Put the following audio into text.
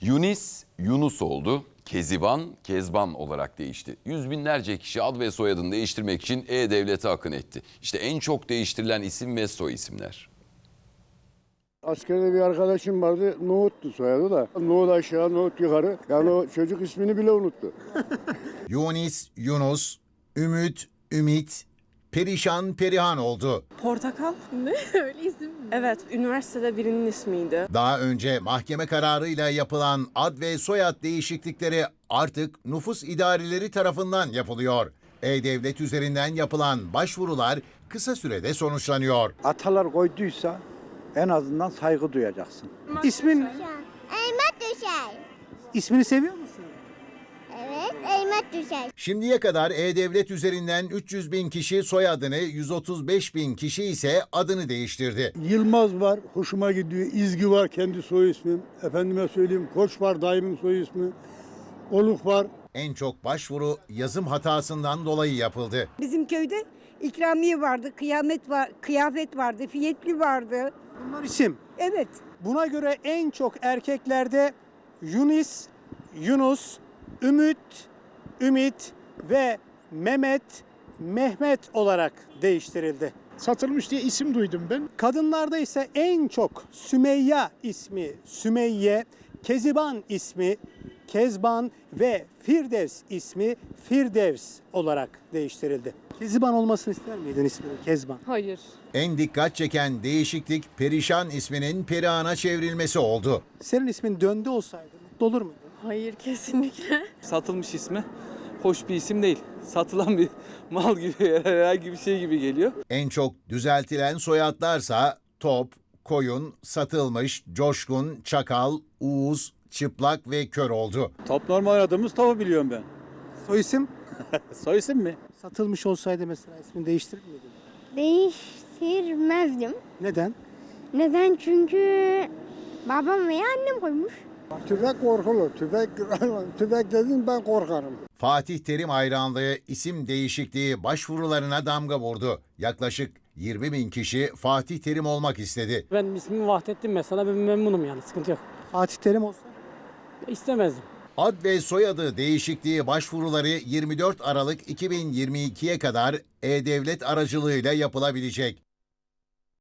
Yunis Yunus oldu. Keziban Kezban olarak değişti. Yüz binlerce kişi ad ve soyadını değiştirmek için E-Devlet'e akın etti. İşte en çok değiştirilen isim ve soy isimler. Askerde bir arkadaşım vardı. Nohut'tu soyadı da. Nohut aşağı, Nohut yukarı. Yani o çocuk ismini bile unuttu. Yunis, Yunus, Ümit, Ümit, Perişan, Perihan oldu. Portakal. Öyle isim mi? Evet, üniversitede birinin ismiydi. Daha önce mahkeme kararıyla yapılan ad ve soyad değişiklikleri artık nüfus idareleri tarafından yapılıyor. E-Devlet üzerinden yapılan başvurular kısa sürede sonuçlanıyor. atalar koyduysa en azından saygı duyacaksın. İsmin, Elma düşer. ismini seviyor musun? Evet, elma düşer. Şimdiye kadar E-Devlet üzerinden 300 bin kişi soyadını, 135 bin kişi ise adını değiştirdi. Yılmaz var, hoşuma gidiyor. İzgi var, kendi soy ismim. Efendime söyleyeyim, Koç var, daimin soy ismi. Oluk var. En çok başvuru yazım hatasından dolayı yapıldı. Bizim köyde ikramiye vardı, kıyamet var, kıyafet vardı, fiyetli vardı. Bunlar isim. Evet. Buna göre en çok erkeklerde Yunis, Yunus, Ümit, Ümit ve Mehmet, Mehmet olarak değiştirildi. satılmış diye isim duydum ben. Kadınlarda ise en çok Sümeyye ismi Sümeyye, Keziban ismi Kezban ve Firdevs ismi Firdevs olarak değiştirildi. Keziban olmasını ister miydin isminin Kezban? Hayır. En dikkat çeken değişiklik Perişan isminin Perihan'a çevrilmesi oldu. Senin ismin döndü olsaydı mutlu olur muydun? Hayır kesinlikle. satılmış ismi hoş bir isim değil. Satılan bir mal gibi herhangi bir şey gibi geliyor. En çok düzeltilen soyadlarsa Top, Koyun, Satılmış, Coşkun, Çakal, Uğuz, Çıplak ve Kör oldu. Top normal aradığımız topu biliyorum ben. Soy isim Soy isim mi? satılmış olsaydı mesela ismini değiştirir miydin? Değiştirmezdim. Neden? Neden? Çünkü babam veya annem koymuş. Tüfek korkulu. Tüfek, tüfek dedin ben korkarım. Fatih Terim hayranlığı isim değişikliği başvurularına damga vurdu. Yaklaşık 20 bin kişi Fatih Terim olmak istedi. Ben ismimi Vahdettin mesela ben memnunum yani sıkıntı yok. Fatih Terim olsa İstemezdim. Ad ve soyadı değişikliği başvuruları 24 Aralık 2022'ye kadar E-Devlet aracılığıyla yapılabilecek.